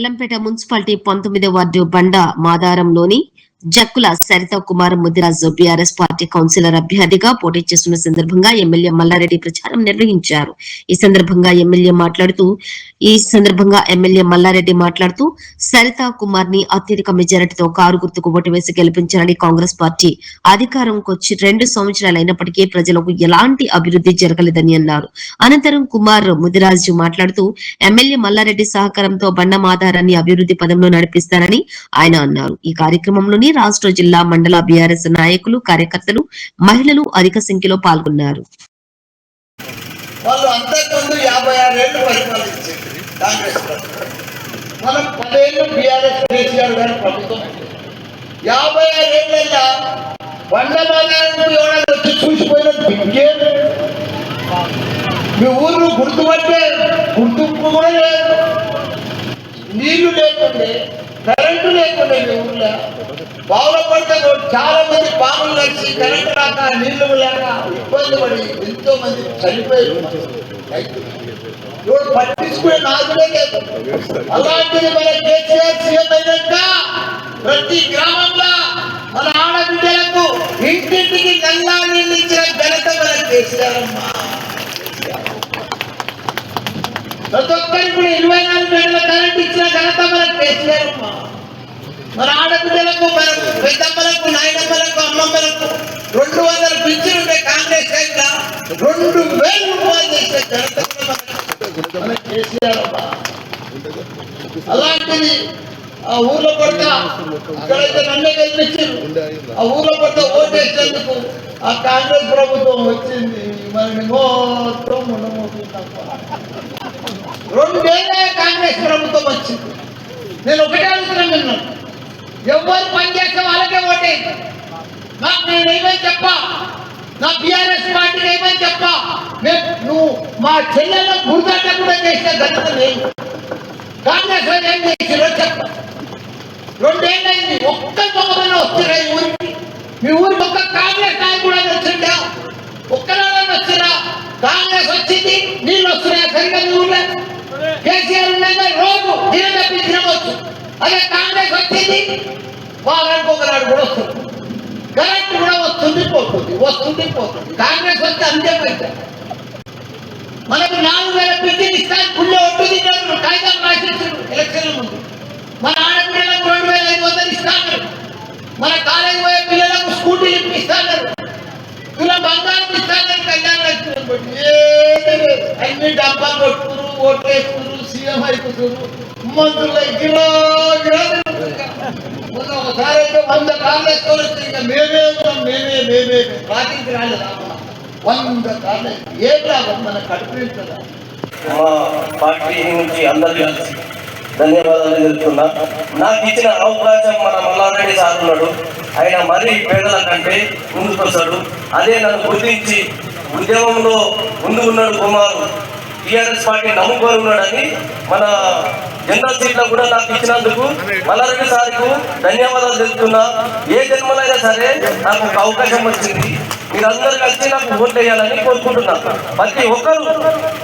Yellampet municipality పంతొమ్మిదో ward బండ మాదారంలోని Jakkula Saritha Kumar Mudiraj BRS party councillor అభ్యర్థిగా పోటీ చేస్తున్న సందర్భంగా ఎమ్మెల్యే మల్లారెడ్డి ప్రచారం నిర్వహించారు. ఈ సందర్భంగా ఎమ్మెల్యే మాట్లాడుతూ ఈ సందర్భంగా ఎమ్మెల్యే మల్లారెడ్డి మాట్లాడుతూ సరిత కుమార్ని అత్యధిక మెజారిటీతో కారు గుర్తుకు ఓటు వేసి గెలిపించాలని కాంగ్రెస్ పార్టీ అధికారంకి వచ్చి రెండు సంవత్సరాలు అయినప్పటికీ ప్రజలకు ఎలాంటి అభివృద్ధి జరగలేదని అన్నారు. అనంతరం కుమార్ ముదిరాజు మాట్లాడుతూ ఎమ్మెల్యే మల్లారెడ్డి సహకారంతో బండ మాదారాన్ని అభివృద్ధి పదంలో నడిపిస్తారని ఆయన అన్నారు. ఈ కార్యక్రమంలోని రాష్ట్ర జిల్లా మండల బీఆర్ఎస్ నాయకులు కార్యకర్తలు మహిళలు అధిక సంఖ్యలో పాల్గొన్నారు. వాళ్ళు అంతకుముందు యాభై కాంగ్రెస్ ప్రభుత్వం. మనం పదేళ్ళు బీఆర్ఎస్ కేసీఆర్ గారి ప్రభుత్వం. యాభై ఎవరైనా వచ్చి చూసిపోయిన మీ ఊరు గుర్తుపట్టే గుర్తింపు కూడా లేదు. నీళ్ళు లేకుండే కరెంటు లేకుండా మీ ఊర్లో. బావుల పడితే చాలా మంది పాములు నడిచి కరెంట్ రాక నీళ్ళు లేక ఇబ్బంది పడి ఎంతో మంది చనిపోయారు. ఇప్పుడు పట్టించుకునే నాదులే లేదు. అలాంటిది మన కేసీఆర్ సీఎం అయినాక ప్రతి గ్రామంలో మన ఆడబిడ్డలకు ఇంటింటికి నల్లా నీళ్ళు ఇచ్చిన ఘనత మన కేసీఆర్ అమ్మా. ప్రతి ఒక్కరికి కూడా ఇరవై నాలుగు గంటల కరెంట్ ఇచ్చిన ఘనత మన కేసీఆర్ అమ్మా. మరి ఆడపిల్లలకు మన పెద్దమ్మలకు నాయనమ్మలకు అమ్మమ్మలకు రెండు వందల పిచ్చులు ఉండే కాంగ్రెస్ అయితే రెండు వేల రూపాయలు చేసే ఘనత కేసీఆర్ అలాంటిది ఆ ఊర్లో పడ్డ ఇక్కడైతే నన్నే కల్పించారు ఆ ఊర్లో పడ్డ ఓటేసేందుకు ఆ కాంగ్రెస్ ప్రభుత్వం వచ్చింది. మనని మొత్తం ఉండమోతుంది తప్ప. రెండేళ్ళ కాంగ్రెస్ ప్రభుత్వం వచ్చింది. నేను ఒకటే అడుగుతున్నాను నిన్ను ఎవరు పనిచేస్తే వాళ్ళకే ఓటే. నాకు నేను ఏమని చెప్పా? నా బిఆర్ఎస్ పార్టీ ఏమని చెప్పా? నువ్వు మా చెల్లెల గుర్దాట కూడా చేసే ఘనత లేదు కాంగ్రెస్ వాళ్ళు ఏం చేసిరో చెప్ప. రెండేళ్ళైంది ఒక్క దొంగమైన వస్తున్నా ఈ ఊరికి? మీ ఊరికి ఒక్క కాంగ్రెస్ నాయకుడు అని వచ్చిందా ఒక్కనాడే వచ్చిరా కాంగ్రెస్ వచ్చింది నీళ్ళు వస్తున్నాయా సరిగ్గా మీ ఊళ్ళో కేసీఆర్ ఉండగా రోజు దినం తప్పించవచ్చు అదే కాంగ్రెస్ వచ్చింది వారానికి ఒకనాడు కూడా వస్తుంది. కరెంట్ కూడా వస్తుంది పోతుంది వస్తుంది పోతుంది. కాంగ్రెస్ వస్తే అంతే పైసా మనకు నాలుగు వేల బిడ్డలు ఇస్తాను పుల్లె ఒట్టు తిన్నారు కాగితాలు రాసేసారు ఎలక్షన్ల ముందు. మన ఆడపిల్లలకు రెండు వేల ఐదు వందలు ఇస్తాను మన కాలేజీ పోయే పిల్లలకు స్కూటీలు ఇప్పిస్తాను ఇలా బంగారం ఇస్తాను కళ్యాణ లక్ష్మి అన్ని డబ్బా కొట్టుకురు ఓట్లు వేసుకురు సీఎం అయిపోతున్నారు మంత్రులు ఎగ్గిరో గిలో తిరుగుతున్నారు. మొన్న ఒకసారి అయితే వంద కార్లు వేసుకొని ఇంకా మేమే ఉన్నాం మేమే మేమే పార్టీకి రాలేదు వంద కార్లు ఏం లాభం మన కడుపు మా పార్టీ నుంచి అందరికీ ధన్యవాదాలు తెలుపుతున్నా నాకు ఇచ్చిన అవకాశం మన మల్లారెడ్డి సార్ ఉన్నాడు ఆయన మరీ పేదల కంటే ముందుకొస్తాడు అదే నన్ను గుర్తించి ఉద్యమంలో ముందు ఉన్నాడు కుమారు టీఆర్ఎస్ పార్టీ నమ్ముకొని ఉన్నాడని మన ఎన్నో సీట్లో కూడా నాకు ఇచ్చినందుకు మల్లారెడ్డి సార్కు ధన్యవాదాలు తెలుపుతున్నా. ఏ జన్మలైనా సరే నాకు ఒక అవకాశం వచ్చింది. మీరందరూ కలిసి నాకు ఓట్లు వేయాలని కోరుకుంటున్నాను ప్రతి ఒక్కరు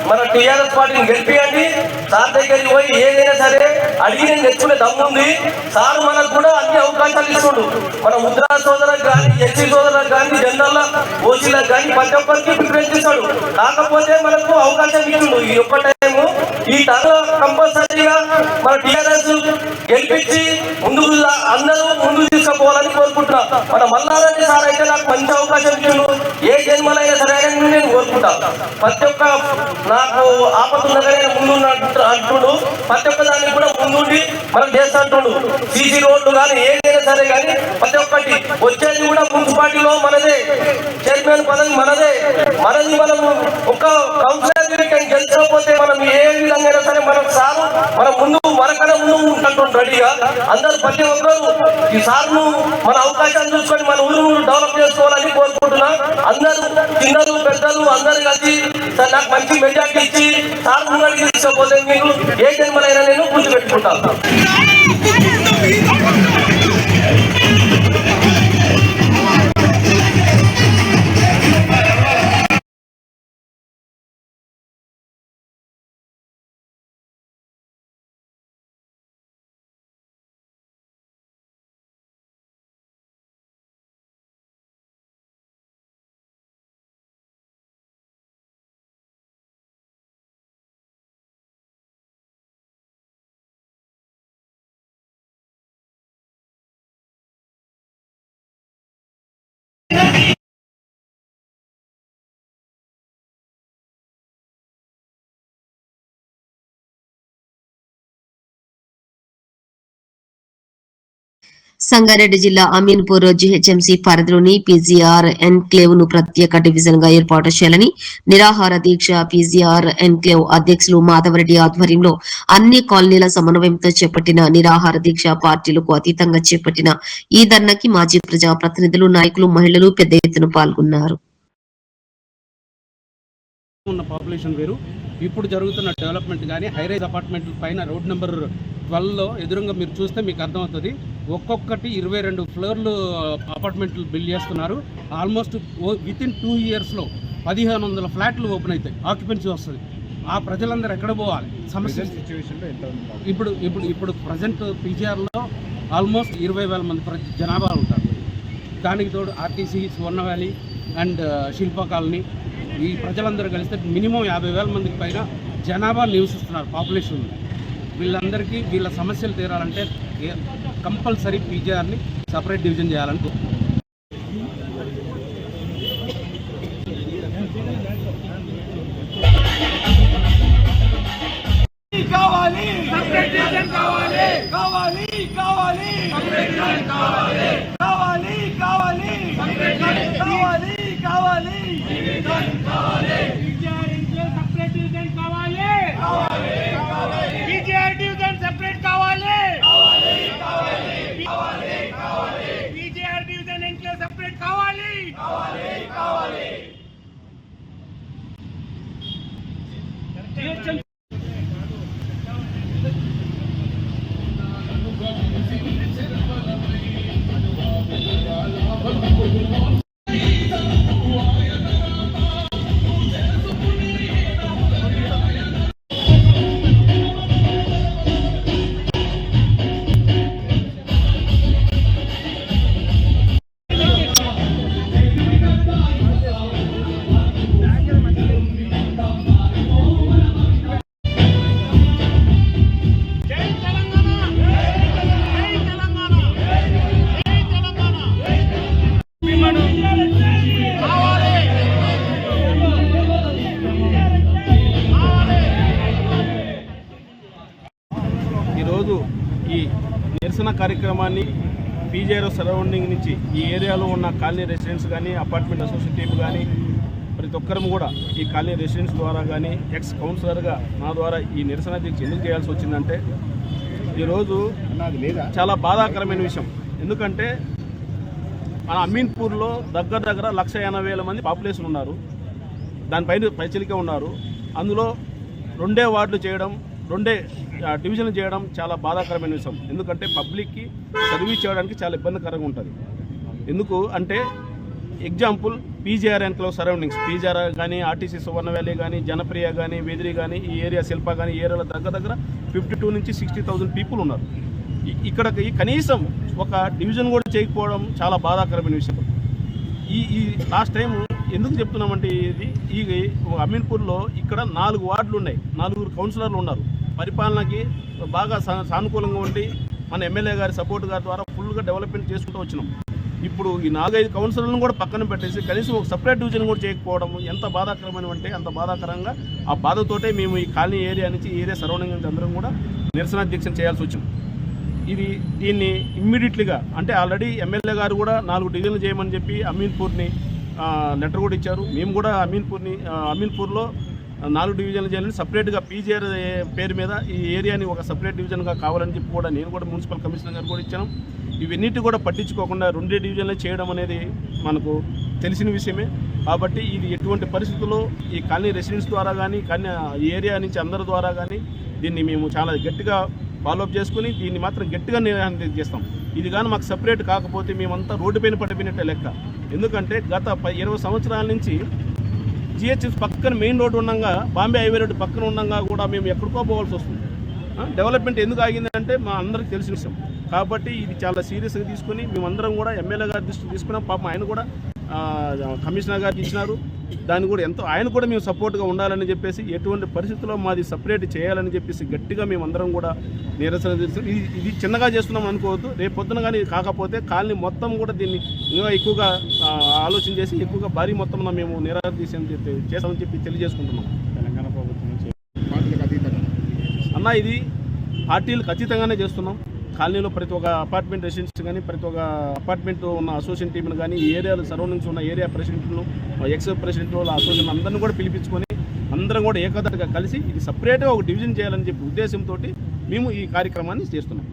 మన టీఆర్ఎస్ పార్టీని గెలిపియండి. సార్ దగ్గరికి పోయి ఏదైనా సరే అడిగి నేను తెచ్చుకునే దమ్ముంది సార్ మనకు కూడా అన్ని అవకాశాలు ఇస్తుండు. మన ముద్రా సోదరులకు కానీ ఎస్సీ సోదరులకు కానీ జనరల్ ఓసీలకు కానీ ప్రతి ఒక్కరికి ప్రిఫరెన్స్ ఇస్తాడు కాకపోతే మనకు అవకాశం ఇచ్చిండు ఈ ఒక్క టైము ఈ తరలో కంపల్సరీగా మన టీఆర్ఎస్ గెలిపించి ముందుకు అందరూ ముందుకు తీసుకుపోవాలని కోరుకుంటున్నాం. మన మల్లారెడ్డి సార్ అయితే నాకు మంచి అవకాశం ఇచ్చిండు ఏ జన్మలైనా సరే నేను కోరుకుంటాను ప్రతి ఒక్క నాకు ఆపత్తున్నగానే ముందు అంటుడు. ప్రతి ఒక్క దాన్ని కూడా ముందుండి మనం చేస్తా అంటుడు సీసీ రోడ్లు కానీ ఏదైనా సరే కానీ ప్రతి ఒక్కటి వచ్చేది కూడా మున్సిపాలిటీలో మనదే. చైర్మన్ పదవి మనదే. మనది మనం ఒక కౌన్సిలర్ గెలిచకపోతే మనం ఏ విధంగా అయినా సరే మనం సారు మన ముందు మనకన్నా ముందు ఉంటుంటాం రెడీగా. అందరూ ప్రతి ఒక్కరు ఈ సార్ను మన అవకాశాన్ని చూసుకొని మన ఊరు డెవలప్ చేసుకోవాలని అందరూ చిన్నలు పెద్దలు అందరు కలిసి సార్ నాకు మంచి మెజార్టీ ఇచ్చి సార్ ముంగడికి తీసుకోపోతే మీరు ఏ జన్మలైనా నేను గుర్తుపెట్టుకుంటాను. సంగారెడ్డి జిల్లా అమీన్పూర్ జీహెచ్ఎంసీ పరిధిలోని పీజీఆర్ ఎన్క్లేవ్ను ప్రత్యేక డివిజన్గా ఏర్పాటు చేయాలని నిరాహార దీక్ష పీజీఆర్ ఎన్క్లేవ్ అధ్యక్షులు మాధవరెడ్డి ఆధ్వర్యంలో అన్ని కాలనీల సమన్వయంతో చేపట్టిన నిరాహార దీక్ష పార్టీలకు అతీతంగా చేపట్టిన ఈ ధర్నాకి మాజీ ప్రజా ప్రతినిధులు నాయకులు మహిళలు పెద్ద ఎత్తున పాల్గొన్నారు. ఉన్న పాపులేషన్ వేరు. ఇప్పుడు జరుగుతున్న డెవలప్మెంట్ కానీ హైరైజ్ అపార్ట్మెంట్ పైన రోడ్ నెంబర్ ట్వెల్వ్లో ఎదురుగా మీరు చూస్తే మీకు అర్థమవుతుంది. ఒక్కొక్కటి ఇరవై రెండు ఫ్లోర్లు అపార్ట్మెంట్లు బిల్డ్ చేస్తున్నారు. ఆల్మోస్ట్ విత్ ఇన్ టూ ఇయర్స్లో పదిహేను వందల ఫ్లాట్లు ఓపెన్ అవుతాయి. ఆక్యుపెన్సీ వస్తుంది. ఆ ప్రజలందరూ ఎక్కడ పోవాలి? సమస్య ఇప్పుడు ఇప్పుడు ఇప్పుడు ప్రజెంట్ పీజీఆర్లో ఆల్మోస్ట్ ఇరవై వేల మంది జనాభా ఉంటారు. దానికి తోడు RTC Swarna valley and Shilpa colony. ఈ ప్రజలందరూ కలిస్తే మినిమం యాభై వేల మందికి పైన జనాభా నివసిస్తున్నారు పాపులేషన్. వీళ్ళందరికీ వీళ్ళ సమస్యలు తీరాలంటే కంపల్సరీ పీజీఆర్ని సపరేట్ డివిజన్ చేయాలని కావాలి కావాలి కావాలి కావాలి కావాలి కావాలి కావాలి సపరేషన్ కావాలి కావాలి కావాలి సపరేట్ డివిజన్ కావాలి కావాలి కావాలి బీజేఆర్ డివిజన్ సపరేట్ కావాలి కావాలి కావాలి కావాలి కావాలి బీజేఆర్ డివిజన్ ఇంట్లో సపరేట్ కావాలి కార్యక్రమాన్ని పీజేఆర్ సరౌండింగ్ నుంచి ఈ ఏరియాలో ఉన్న కాలనీ రెసిడెంట్స్ కానీ అపార్ట్మెంట్ అసోసియేటివ్ కానీ ప్రతి ఒక్కరం కూడా ఈ కాలనీ రెసిడెంట్స్ ద్వారా కానీ ఎక్స్ కౌన్సిలర్గా నా ద్వారా ఈ నిరసన దీక్ష ఎందుకు చేయాల్సి వచ్చిందంటే ఈరోజు చాలా బాధాకరమైన విషయం. ఎందుకంటే మన అమీన్పూర్లో దగ్గర దగ్గర లక్ష ఎనభై వేల మంది పాపులేషన్ ఉన్నారు. దానిపైన పైచలిక ఉన్నారు. అందులో రెండే వార్డులు చేయడం రెండే ఆ, చేయడం చాలా బాధాకరమైన విషయం. ఎందుకంటే పబ్లిక్కి సర్వీస్ చేయడానికి చాలా ఇబ్బందికరంగా ఉంటుంది. ఎందుకు అంటే example PGR enclave surroundings. PGR కానీ ఆర్టీసీ సువర్ణ వ్యాలీ కానీ జనప్రియ కానీ వెదిరి కానీ ఈ ఏరియా శిల్ప కానీ ఈ ఏరియాలో దగ్గర దగ్గర ఫిఫ్టీ టూ నుంచి సిక్స్టీ థౌసండ్ పీపుల్ ఉన్నారు. ఇక్కడ కనీసం ఒక డివిజన్ కూడా చేయకపోవడం చాలా బాధాకరమైన విషయం. ఈ ఈ లాస్ట్ టైం ఎందుకు చెప్తున్నామంటే ఇది? ఈ అమీన్పూర్లో ఇక్కడ నాలుగు వార్డులు ఉన్నాయి. నాలుగు కౌన్సిలర్లు ఉన్నారు. పరిపాలనకి బాగా సా- సానుకూలంగా ఉండి మన ఎమ్మెల్యే గారి సపోర్ట్ గారి ద్వారా ఫుల్గా డెవలప్మెంట్ చేసుకుంటూ వచ్చినాం. ఇప్పుడు ఈ నాలుగైదు కౌన్సిలర్లను కూడా పక్కన పెట్టేసి కనీసం ఒక సపరేట్ డివిజన్ కూడా చేయకపోవడం ఎంత బాధాకరమైన అంటే అంత బాధాకరంగా ఆ బాధతోటే మేము ఈ కాలనీ ఏరియా నుంచి ఏరియా సరౌండింగ్ నుంచి అందరం కూడా నిరసన దీక్ష చేయాల్సి వచ్చింది. ఇది దీన్ని ఇమ్మీడియట్లీగా అంటే ఆల్రెడీ ఎమ్మెల్యే గారు కూడా నాలుగు డివిజన్లు చేయమని చెప్పి అమీన్పూర్ని లెటర్ కూడా ఇచ్చారు. మేము కూడా అమీన్పూర్ని అమీన్పూర్లో నాలుగు డివిజన్లు చేయాలని సపరేట్గా పీజీఆర్ పేరు మీద ఈ ఏరియాని ఒక సపరేట్ డివిజన్గా కావాలని చెప్పి కూడా నేను కూడా మున్సిపల్ కమిషనర్ గారు కూడా ఇచ్చాను. ఇవన్నిటి కూడా పట్టించుకోకుండా రెండే డివిజన్లు చేయడం అనేది మనకు తెలిసిన విషయమే. కాబట్టి ఇది ఎటువంటి పరిస్థితుల్లో ఈ కాలనీ రెసిడెన్స్ ద్వారా కానీ కానీ ఈ ఏరియా నుంచి అందరి ద్వారా కానీ దీన్ని మేము చాలా గట్టిగా ఫాలోఅప్ చేసుకుని దీన్ని మాత్రం గట్టిగా నిర్వహణ చేస్తాం. ఇది కానీ మాకు సపరేట్ కాకపోతే మేమంతా రోడ్డు పైన పడిపోయినట్టే లెక్క. ఎందుకంటే గత ప- ఇరవై సంవత్సరాల నుంచి జిహెచ్ఎస్ పక్కన మెయిన్ రోడ్డు ఉండగా బాంబే హైవే రోడ్డు పక్కన ఉండగా కూడా మేము ఎక్కడికో పోవాల్సి వస్తుంది. డెవలప్మెంట్ ఎందుకు ఆగిందంటే మా అందరికి తెలిసిన విషయం. కాబట్టి ఇది చాలా సీరియస్గా తీసుకుని మేమందరం కూడా ఎమ్మెల్యే గారి దృష్టి తీసుకున్నాం. పాపం ఆయన కూడా కమిషనర్ గారికి ఇచ్చినారు. దాన్ని కూడా ఎంతో ఆయన కూడా మేము సపోర్ట్గా ఉండాలని చెప్పేసి ఎటువంటి పరిస్థితుల్లో మాది సపరేట్ చేయాలని చెప్పేసి గట్టిగా మేమందరం కూడా నిరసన ఇది ఇది చిన్నగా చేస్తున్నాం అనుకోవద్దు. రేపు పొద్దున కానీ కాకపోతే కాలనీ మొత్తం కూడా దీన్ని ఇంకా ఎక్కువగా ఆలోచన చేసి ఎక్కువగా భారీ మొత్తంలో మేము నిరాశ చేస్తామని చెప్పి తెలియజేసుకుంటున్నాం. తెలంగాణ ప్రభుత్వం అన్న ఇది పార్టీలకు ఖచ్చితంగానే చేస్తున్నాం. కాలనీలో ప్రతి ఒక్క అపార్ట్మెంట్ రెసిడెంట్స్ కానీ ప్రతి ఒక్క అపార్ట్మెంట్ ఉన్న అసోసియేషన్ టీంను కానీ ఈ ఏరియాలో సరౌండింగ్స్ ఉన్న ఏరియా ప్రెసిడెంట్లు ఎక్స్ ప్రెసిడెంట్లు అసోసియేషన్ అందరిని కూడా పిలిపించుకొని అందరం కూడా ఏకదాటిగా కలిసి ఇది సపరేట్గా ఒక డివిజన్ చేయాలని చెప్పి ఉద్దేశంతో మేము ఈ కార్యక్రమాన్ని చేస్తున్నాం.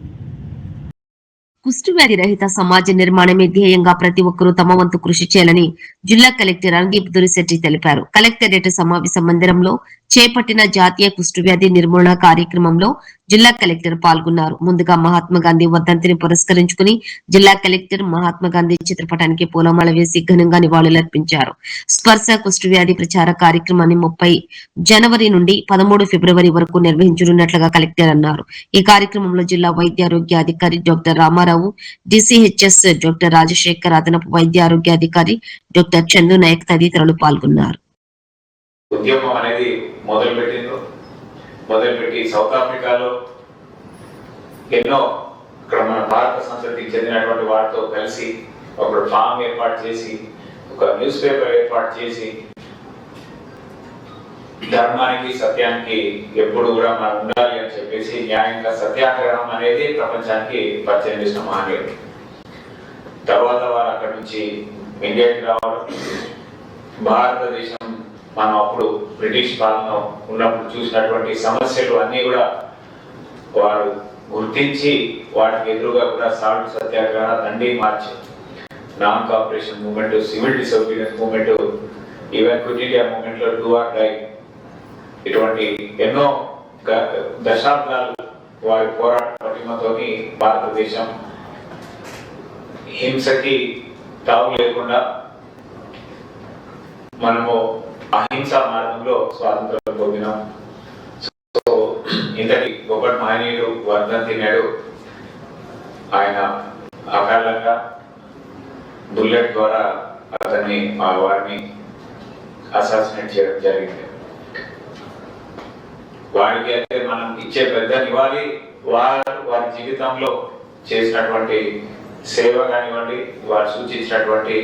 కుష్ఠవ్యాధి రహిత సమాజ నిర్మాణమే ధ్యేయంగా ప్రతి ఒక్కరూ తమ వంతు కృషి చేయాలని జిల్లా కలెక్టర్ రంగీప్ దురిశెట్టి తెలిపారు. కలెక్టరేట్ సమావేశ మందిరంలో చేపట్టిన జాతీయ కుష్ఠవ్యాధి నిర్మూలన కార్యక్రమంలో జిల్లా కలెక్టర్ పాల్గొన్నారు. ముందుగా మహాత్మా గాంధీ వర్ధంతిని పురస్కరించుకుని జిల్లా కలెక్టర్ మహాత్మా గాంధీ చిత్రపటానికి పూలమాల వేసి ఘనంగా నివాళులర్పించారు. స్పర్శ కుష్ఠవ్యాధి ప్రచార కార్యక్రమాన్ని ముప్పై జనవరి నుండి పదమూడు ఫిబ్రవరి వరకు నిర్వహించనున్నట్లుగా కలెక్టర్ అన్నారు. ఈ కార్యక్రమంలో జిల్లా వైద్య ఆరోగ్య అధికారి doctor Ramarao DCHS doctor Rajasekhar అదనపు వైద్య ఆరోగ్య అధికారి డాక్టర్ చందు నాయక్ తదితరులు పాల్గొన్నారు. ఉద్యమం అనేది మొదలుపెట్టిందో? మొదలుపెట్టి సౌత్ ఆఫ్రికాలో ఎన్నో ఇక్కడ మన భారత సంస్కృతికి చెందినటువంటి వారితో కలిసి ఒక ఫామ్ ఏర్పాటు చేసి ఒక న్యూస్ పేపర్ ఏర్పాటు చేసి ధర్మానికి సత్యానికి ఎప్పుడు కూడా మనం ఉండాలి అని చెప్పేసి న్యాయంగా సత్యాగ్రహం అనేది ప్రపంచానికి పరిచయం చేసిన మహనీయుడు. తర్వాత వారు అక్కడి నుంచి ఇండియాకి రావడం భారతదేశం మనం అప్పుడు బ్రిటిష్ పాలన ఉన్నప్పుడు చూసినటువంటి సమస్యలు అన్నీ కూడా వారు గుర్తించి వాటికి ఎదురుగా కూడా salt Satyagraha Dandi march non cooperation movement civil disobedience movement even quit India మూమెంట్లో డూ ఆర్ డై ఇటువంటి ఎన్నో దశాబ్దాలు వారి పోరాట పటిమతోని భారతదేశం హింసకి తావు లేకుండా మనము అహింసా మార్గంలో స్వాతంత్రం పొందినాం. సో ఇంతటి గొప్ప మహనీయుడు వర్ధంతి తిన్నాడు. ఆయన అకాలంగా బుల్లెట్ ద్వారా అతన్ని ఆ వారిని అసాసినేట్ చేయడం జరిగింది. వారికి అయితే మనం ఇచ్చే పెద్ద నివాళి వారు వారి జీవితంలో చేసినటువంటి సేవ కానివ్వండి వారు సూచించినటువంటి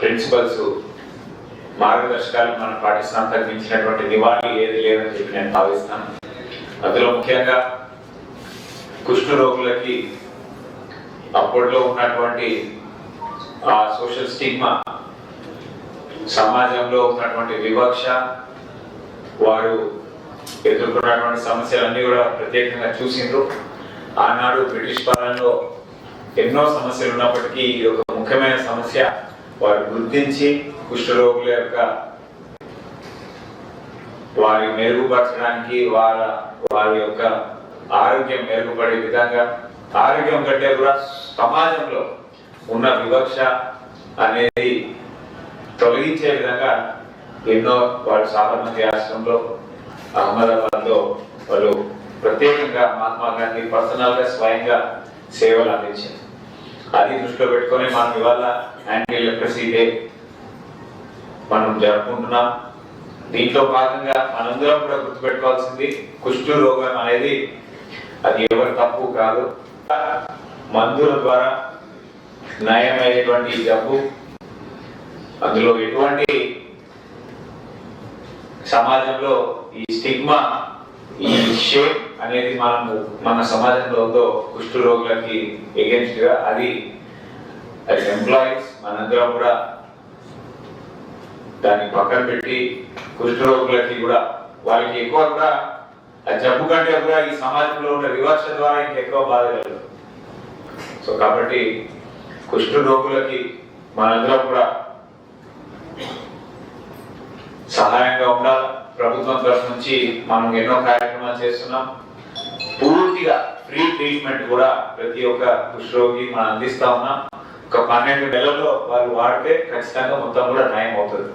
ప్రిన్సిపల్స్ మార్గదర్శకాలు మనం పాటిస్తాం తగ్గించినటువంటి నివాళి ఏది లేదని చెప్పి నేను భావిస్తాను. అందులో ముఖ్యంగా కుష్ఠ రోగులకి అప్పట్లో ఉన్నటువంటి ఆ సోషల్ స్టిగ్మా సమాజంలో ఉన్నటువంటి వివక్ష వారు ఎదుర్కొన్నటువంటి సమస్యలన్నీ కూడా ప్రత్యేకంగా చూసిండ్రు. ఆనాడు బ్రిటిష్ పాలనలో ఎన్నో సమస్యలు ఉన్నప్పటికీ ఇది ఒక ముఖ్యమైన సమస్య. వారు గుర్తించి కుష్ఠరోగుల యొక్క వారి మెరుగుపరచడానికి వాళ్ళ వారి యొక్క ఆరోగ్యం మెరుగుపడే విధంగా ఆరోగ్యం కంటే కూడా సమాజంలో ఉన్న వివక్ష అనేది తొలగించే విధంగా ఎన్నో వారు సాబర్మతి ఆశ్రమంలో అహ్మదాబాద్లో వాళ్ళు ప్రత్యేకంగా మహాత్మా గాంధీ పర్సనల్గా స్వయంగా సేవలు అందించారు. అది దృష్టిలో పెట్టుకొని మనం ఇవాళ యాంటీ లిటరసీ డే మనం జరుపుకుంటున్నాం. దీంట్లో భాగంగా మనందరం కూడా గుర్తుపెట్టుకోవాల్సింది కుష్ఠు రోగం అనేది అది ఎవరి తప్పు కాదు. మందుల ద్వారా నయమయ్యేటువంటి జబ్బు అందులో ఎటువంటి సమాజంలో ఈ స్టిగ్మా ఈ షేప్ అనేది మనం మన సమాజంలో ఉందో కుష్ఠ రోగులకి ఎగెన్స్ట్గా అది ఎంప్లాయీస్ మనందరం కూడా దాన్ని పక్కన పెట్టి కుష్ఠ రోగులకి కూడా వాళ్ళకి ఎక్కువ కూడా ఆ జబ్బు కంటే కూడా ఈ సమాజంలో ఉన్న వివక్ష ద్వారా ఇంకెక్కువ బాధ కలదు. సో కాబట్టి కుష్ఠ రోగులకి మనందరం కూడా సహాయంగా ఉండాలి. ప్రభుత్వం తరఫు నుంచి మనం ఎన్నో కార్యక్రమాలు చేస్తున్నాం. పూర్తిగా ఫ్రీ ట్రీట్మెంట్ కూడా ప్రతి ఒక్క కుష్ఠరోగి మనం అందిస్తా ఉన్నాం. ఒక పన్నెండు నెలల్లో వారు వాడితే ఖచ్చితంగా మొత్తం కూడా నయం అవుతుంది.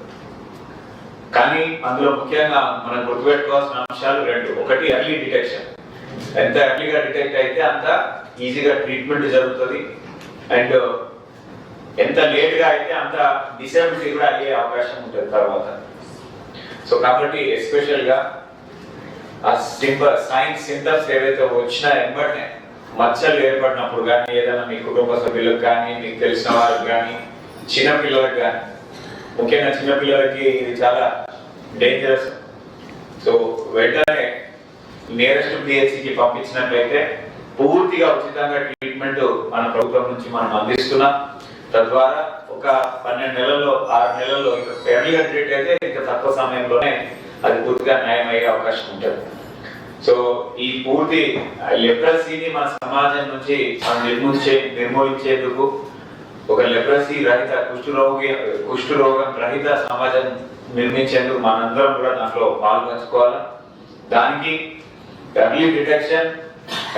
కానీ అందులో ముఖ్యంగా మనం గుర్తుపెట్టుకోవాల్సిన అంశాలు రెండు. ఒకటి ఎర్లీ డిటెక్షన్ ఎంత ఎర్లీగా డిటెక్ట్ అయితే అంత ఈజీగా ట్రీట్మెంట్ జరుగుతుంది. అండ్ ఎంత లేట్గా అయితే అంత డిసేబిలిటీ కూడా అయ్యే అవకాశం ఉంటుంది తర్వాత. సో కాబట్టి ఎస్పెషల్గా ఆ సింబల్ సైన్స్ సింటమ్స్ ఏవైతే వచ్చినా వెంబటనే మచ్చలు ఏర్పడినప్పుడు కానీ ఏదైనా మీ కుటుంబ సభ్యులకు కానీ మీకు తెలిసిన వారికి కానీ చిన్నపిల్లలకు కానీ ముఖ్యంగా చిన్న పిల్లలకి ఇది చాలా డేంజరస్ సో వెంటనే నియరెస్ట్ పిహెచ్సికి పంపించినట్లయితే పూర్తిగా ఉచితంగా ట్రీట్మెంట్ మన ప్రభుత్వం నుంచి మనం అందిస్తున్నాం. తద్వారా ఒక పన్నెండు నెలల్లో ఆరు నెలల్లో ఇంకా ఎర్లీగా ట్రీట్ అయితే ఇంకా తక్కువ సమయంలోనే అది పూర్తిగా న్యాయం అవకాశం ఉంటుంది. సో ఈ పూర్తి లెప్రసీని మన సమాజం నుంచి మనం నిర్మూలించే నిర్మూలించేందుకు ఒక లెప్రసీ రహిత కుష్ఠరోగి కుష్ఠరోగం రహిత సమాజం నిర్మించేందుకు మనందరం కూడా దాంట్లో పాల్పంచుకోవాలి? దానికి early detection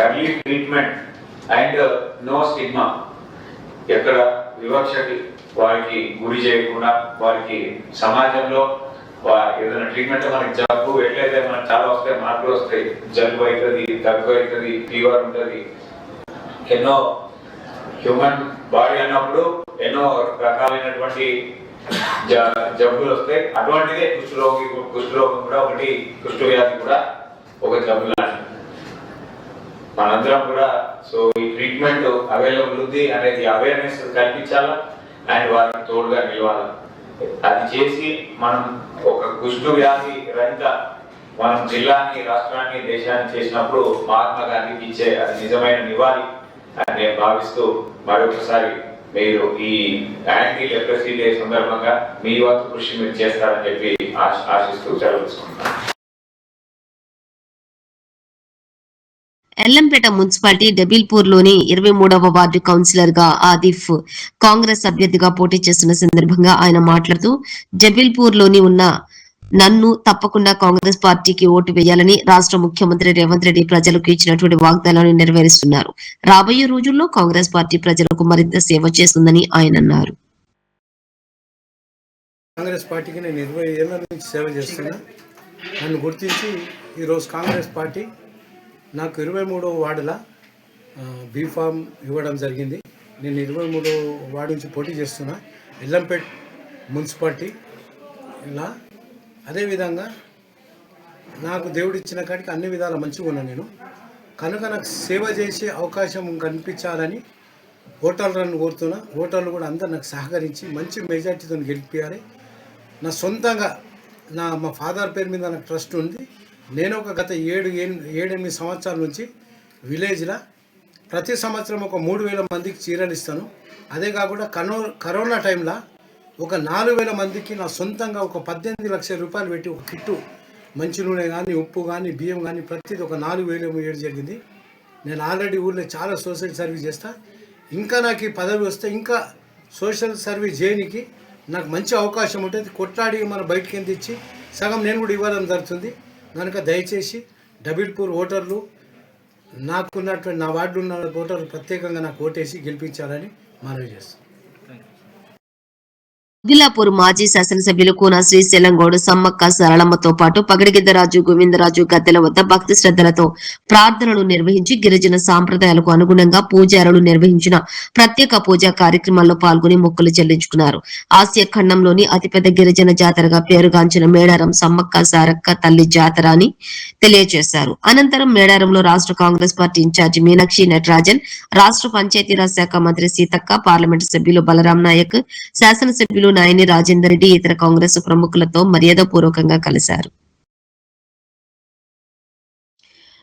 early treatment and no stigma ఎక్కడ వివక్షకి వారికి గురి చేయకుండా వారికి సమాజంలో ఏదైనా ట్రీట్మెంట్ మనకి జబ్బు ఎట్లయితే మనకు చాలా వస్తాయి మార్పులు వస్తాయి. జలుబు అవుతుంది దగ్గు అవుతుంది ఫీవర్ ఉంటుంది. ఎన్నో హ్యూమన్ బాడీ అన్నప్పుడు ఎన్నో రకాలైనటువంటి జ- జబ్బులు వస్తాయి. అటువంటిదే కుష్ఠరోగి కుష్ఠరోగం కూడా ఒకటి కుష్ఠ వ్యాధి కూడా ఒక జబ్బు లాంటిది. మనందరం కూడా సో ఈ ట్రీట్మెంట్ అవైలబుల్ ఉంది అనేది అవేర్నెస్ కల్పించాలా? అండ్ వారికి తోడుగా నిలవాలి? అది చేసి మనం ఒక కుష్టు వ్యాధి రహిత మనం జిల్లాని రాష్ట్రాన్ని దేశాన్ని చేసినప్పుడు మహాత్మా గాంధీకి ఇచ్చే అది నిజమైన నివాళి అని నేను భావిస్తూ మరొకసారి మీరు ఈ యాంటీ లెప్రసీ డే సందర్భంగా మీ వంతు కృషి మీరు చేస్తారని చెప్పి ఆశిస్తూ సెలవు తీసుకుంటున్నాను. ఎల్లంపేట మున్సిపాలిటీ డబిల్పూర్లోని ఇరవై మూడవ వార్డు కౌన్సిలర్గా ఆదిఫ్ కాంగ్రెస్ అభ్యర్థిగా పోటీ చేస్తున్న సందర్భంగా ఆయన మాట్లాడుతూ జబిల్పూర్లోని ఉన్న నన్ను తప్పకుండా కాంగ్రెస్ పార్టీకి ఓటు వేయాలని రాష్ట్ర ముఖ్యమంత్రి రేవంత్ రెడ్డి ప్రజలకు ఇచ్చినటువంటి వాగ్దానాన్ని నెరవేరుస్తున్నారు. రాబోయే రోజుల్లో కాంగ్రెస్ పార్టీ ప్రజలకు మరింత సేవ చేస్తుందని ఆయన అన్నారు. కాంగ్రెస్ పార్టీకి నేను ఇరవై ఏళ్ళ నుంచి సేవ చేస్తున్నా. నన్ను గుర్తించి ఈరోజు కాంగ్రెస్ పార్టీ నాకు ఇరవై మూడో వార్డుల బీఫామ్ ఇవ్వడం జరిగింది. నేను ఇరవై మూడో వార్డు నుంచి పోటీ చేస్తున్నా. ఎల్లంపేట్ మున్సిపాలిటీ ఇలా అదేవిధంగా నాకు దేవుడు ఇచ్చిన కాడికి అన్ని విధాల మంచిగా ఉన్నా నేను. కనుక నాకు సేవ చేసే అవకాశం కనిపించాలని ఓటర్లను కోరుతున్నా. ఓటర్లు కూడా అందరు నాకు సహకరించి మంచి మెజార్టీతో గెలిపించాలి నా సొంతంగా నా మా ఫాదర్ పేరు మీద నాకు ట్రస్ట్ ఉంది. నేను ఒక గత ఏడు ఏడెనిమిది సంవత్సరాల నుంచి విలేజ్లో ప్రతి సంవత్సరం ఒక మూడు వేల మందికి చీరలు ఇస్తాను. అదే కాకుండా కనో కరోనా టైంలో ఒక నాలుగు వేల మందికి నా సొంతంగా ఒక పద్దెనిమిది లక్షల రూపాయలు పెట్టి ఒక కిట్టు మంచి నూనె కానీ ఉప్పు కానీ బియ్యం కానీ ప్రతిది ఒక నాలుగు వేలు ఏడు జరిగింది. నేను ఆల్రెడీ ఊళ్ళో చాలా సోషల్ సర్వీస్ చేస్తా. ఇంకా నాకు ఈ పదవి వస్తే ఇంకా సోషల్ సర్వీస్ చేయడానికి నాకు మంచి అవకాశం ఉంటుంది. కొట్లాడి మన బయటకి ఎంత ఇచ్చి సగం నేను కూడా ఇవ్వడం జరుగుతుంది. కనుక దయచేసి డబిల్పూర్ ఓటర్లు నాకున్నటువంటి నా వార్డులో ఉన్న ఓటర్లు ప్రత్యేకంగా నాకు ఓటేసి గెలిపించాలని మనవి చేస్తాను గిల్లాపూర్ మాజీ శాసనసభ్యులు కూన శ్రీశైలం సమ్మక్క సరళమ్మతో పాటు పగడిగిద్దరాజు గోవిందరాజు గద్దెల వద్ద భక్తి శ్రద్ధలతో ప్రార్థనలు నిర్వహించి గిరిజన సాంప్రదాయాలకు అనుగుణంగా పూజారులు నిర్వహించిన ప్రత్యేక పూజా కార్యక్రమాల్లో పాల్గొని మొక్కులు చెల్లించుకున్నారు. ఆసియా ఖండంలోని అతిపెద్ద గిరిజన జాతరగా పేరుగాంచిన మేడారం సమ్మక్క సారక్క తల్లి జాతర అని తెలియజేశారు. అనంతరం మేడారంలో రాష్ట్ర Congress party incharge Meenakshi Natarajan రాష్ట్ర పంచాయతీరాజ్ శాఖ మంత్రి సీతక్క పార్లమెంటు సభ్యులు బలరాం నాయక్ శాసనసభ్యులు నాయని రాజేందర్ రెడ్డి ఇతర కాంగ్రెస్ ప్రముఖులతో మర్యాదపూర్వకంగా కలిశారు.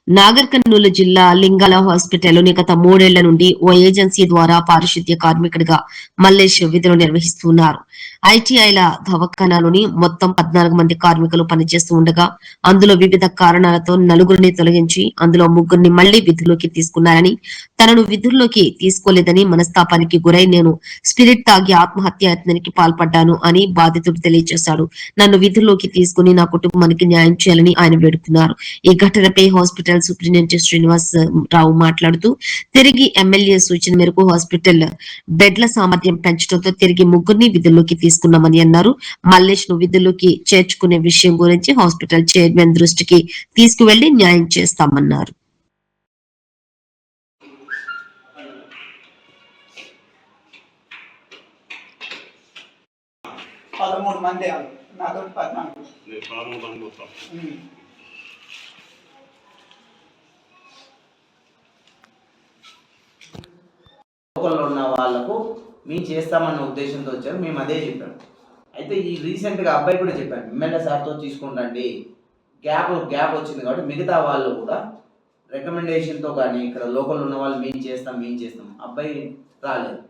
నాగర్ కర్నూలు జిల్లా లింగాల హాస్పిటల్లోని గత మూడేళ్ళ నుండి ఓ ఏజెన్సీ ద్వారా పారిశుద్ధ్య కార్మికుడిగా మల్లేష్ విధులు నిర్వహిస్తున్నారు. ఐటీఐల దవాఖానాలోని మొత్తం పద్నాలుగు మంది కార్మికులు పనిచేస్తూ ఉండగా అందులో వివిధ కారణాలతో నలుగురిని తొలగించి అందులో ముగ్గురిని మళ్ళీ విధుల్లోకి తీసుకున్నారని తనను విధుల్లోకి తీసుకోలేదని మనస్తాపానికి గురై నేను స్పిరిట్ తాగి ఆత్మహత్యాయత్నానికి పాల్పడ్డాను అని బాధితుడు తెలియజేశాడు నన్ను విధుల్లోకి తీసుకుని నా కుటుంబానికి న్యాయం చేయాలని ఆయన వేడుకున్నారు. ఈ ఘటనపై హాస్పిటల్ సూపరింటెండెంట్ శ్రీనివాస్ రావు మాట్లాడుతూ తిరిగి ఎమ్మెల్యే సూచన మేరకు హాస్పిటల్ బెడ్ల సామర్థ్యం పెంచడంతో తిరిగి ముగ్గురిని విధుల్లోకి తీసుకున్నామని అన్నారు. మల్లేష్ను విధుల్లోకి చేర్చుకునే విషయం గురించి హాస్పిటల్ చైర్మన్ దృష్టికి తీసుకువెళ్ళి న్యాయం చేస్తామన్నారు. పదమూడు మంది నాతో పద్నాలుగు ఉమ్. లోకల్లో ఉన్న వాళ్ళకు మేము చేస్తామన్న ఉద్దేశంతో వచ్చారు. మేము అదే చెప్పాం. అయితే ఈ రీసెంట్గా అబ్బాయి కూడా చెప్పాను ఎమ్మెల్యే సార్తో తీసుకుంటండి. గ్యాప్ గ్యాప్ వచ్చింది కాబట్టి మిగతా వాళ్ళు కూడా రికమెండేషన్తో కానీ ఇక్కడ లోకల్ ఉన్న వాళ్ళు మేము చేస్తాం మేము చేస్తాం. అబ్బాయి రాలేదు.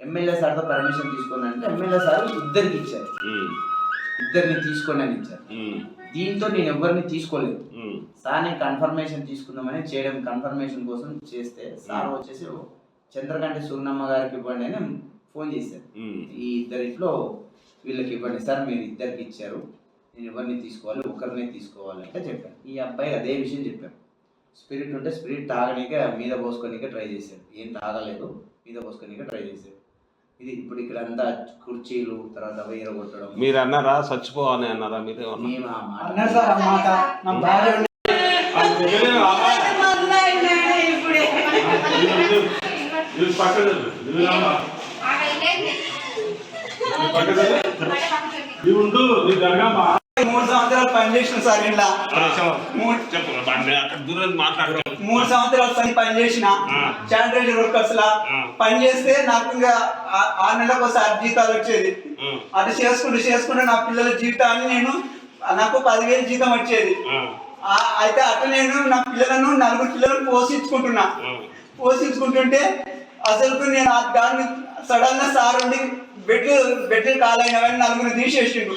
ఎమ్మెల్యే సార్తో పర్మిషన్ తీసుకుని అంటే ఎమ్మెల్యే సార్ ఇద్దరికి ఇచ్చారు. ఇద్దరిని తీసుకోండి అని ఇచ్చారు. దీంతో నేను ఎవరిని తీసుకోలేదు. సార్ నేను కన్ఫర్మేషన్ తీసుకుందామని చేయడం కన్ఫర్మేషన్ కోసం చేస్తే సార్ వచ్చేసి చంద్రకాంతి సున్నమ్మ గారికి ఇవ్వండి అని ఫోన్ చేశారు. ఈ ఇద్దరిట్లో వీళ్ళకి ఇవ్వండి సార్ మీరు ఇద్దరికి ఇచ్చారు. నేను ఎవరిని తీసుకోవాలి ఒకరినే తీసుకోవాలి అంటే చెప్పాను ఈ అబ్బాయి అదే విషయం చెప్పాను స్పిరిట్ ఉంటే స్పిరిట్ తాగనీకే మీద పోసుకోనికే ట్రై చేశారు. ఏం తాగలేదు మీద పోసుకోనికే ట్రై చేశారు. ఇది ఇప్పుడు ఇక్కడ అంతా కుర్చీలు తర్వాత వైర కొట్టడం మీరు అన్నారా? చచ్చిపోవాలని అన్నారా మీరు అన్నారు సార్ అన్నమాట నా భార్య ఉండే- మూడు సంవత్సరాలు పనిచేసిన సార్ ఇలా మూడు చెప్పు బండి అక్కడ దూరం మాట్లాడు మూడు సంవత్సరాలు పని పని చేసిన. శానిటరీ వర్కర్స్ లా. పని చేస్తే నాకు ఇంకా ఆ- ఆరు నెలలకు ఒకసారి జీతాలు వచ్చేది. అటు చేసుకుంటూ చేసుకుంటూ నా పిల్లల జీవితాన్ని నేను నాకు పదివేలు జీతం వచ్చేది. ఆ- అయితే అట్లా నేను నా పిల్లలను నలుగురు పిల్లలను పోషించుకుంటున్నా. పోషించుకుంటుంటే అసలు నేను ఆ దాన్ని సడన్గా సార్ ఉండి బెడ్ బెడ్ కాలైన నలుగురు తీసేసిండు.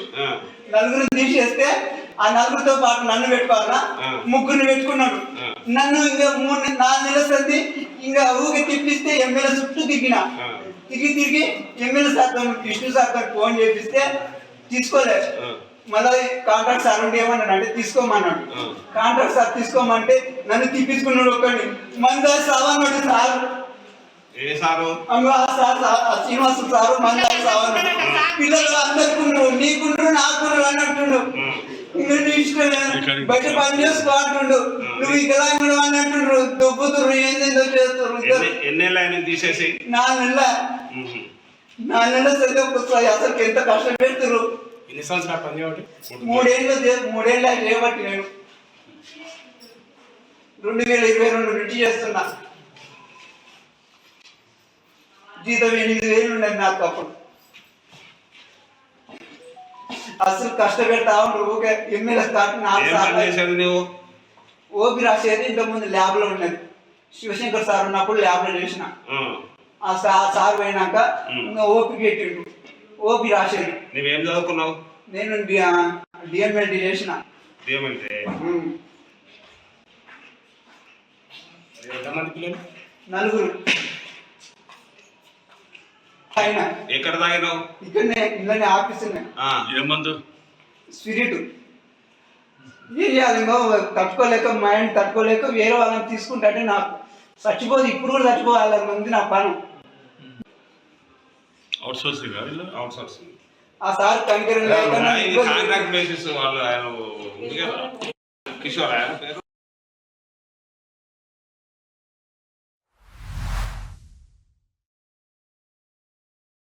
నలుగురు తీసేస్తే ఆ నలుగురితో పాటు నన్ను పెట్టుకోవాలా ముగ్గురిని పెట్టుకున్నాడు. నన్ను ఇంకా మూడు నాలుగు నెలల సంది ఇంకా ఊరికి తిప్పిస్తే ఎమ్మెల్యే చుట్టూ తిరిగిన. తిరిగి తిరిగి ఎమ్మెల్యే సార్తో విష్ణు సార్తో ఫోన్ చేపిస్తే తీసుకోలేదు మళ్ళీ కాంట్రాక్ట్ సార్ ఉండి ఏమన్నాడు అంటే తీసుకోమన్నాడు. కాంట్రాక్ట్ సార్ తీసుకోమంటే నన్ను తిప్పించుకున్నాడు ఒకటి మంద సావన్నాడు సార్ ఏ sir? Sir sir Srinivas sir. మంద సావన్నాడు పిల్లలు అందరికుండ్రు నీకుండ్రు నాకుండ్రు అన్నట్టుండు. బయట పని చేసుకో అంటుండు. నువ్వు వికలాంగుడు అని అంటుండ్రు దుబ్బుతురు ఏందేందో చేస్తారు ఎన్నేళ్ళు ఆయన తీసేసి? నాలుగు నెలల నాలుగు నెలల చదివి అసలు ఎంత కష్టం పెడుతురు ఎన్ని సంవత్సరాలు పని చేయబట్టి? మూడేళ్ళు మూడేళ్ళు చేయబట్టి నేను. రెండు వేల ఇరవై రెండు నుంచి చేస్తున్నా. జీతం ఎనిమిది వేలు ఉండదు నాకు అప్పుడు. అసలు కష్టపెడతా ఉండు ఊకే ఎమ్మెల్యే స్టార్ట్ నాలుగు నువ్వు? ఓపి రాసేది ఇంతకు ముందు ల్యాబ్లో ఉన్నది శివశంకర్ సార్ ఉన్నప్పుడు ల్యాబ్లో చేసిన ఆ. సార్ సార్ పోయినాక ఇంకా ఓపి పెట్టిండు. ఓపి రాసేది నువ్వేం చదువుకున్నావు? నేను డిఎంఎల్డి చేసిన. నలుగురు. ఆయన ఎక్కడ తాగినావు ఇక్కడనే ఇళ్ళనే ఆఫీస్ ఏమందు స్పిరిట్ తట్టుకోలేక మైండ్ తట్టుకోలేక వేరే వాళ్ళని తీసుకుంటే నాకు చచ్చిపోదు ఇప్పుడు కూడా చచ్చిపోవాలని ఉంది నా పని అవుట్ సోర్సింగ్ అవుట్ సోర్సింగ్ ఆ సార్ కాంట్రాక్ట్ బేసిస్ వాళ్ళు ఆయన కదా కిషోర్ ఆయన పేరు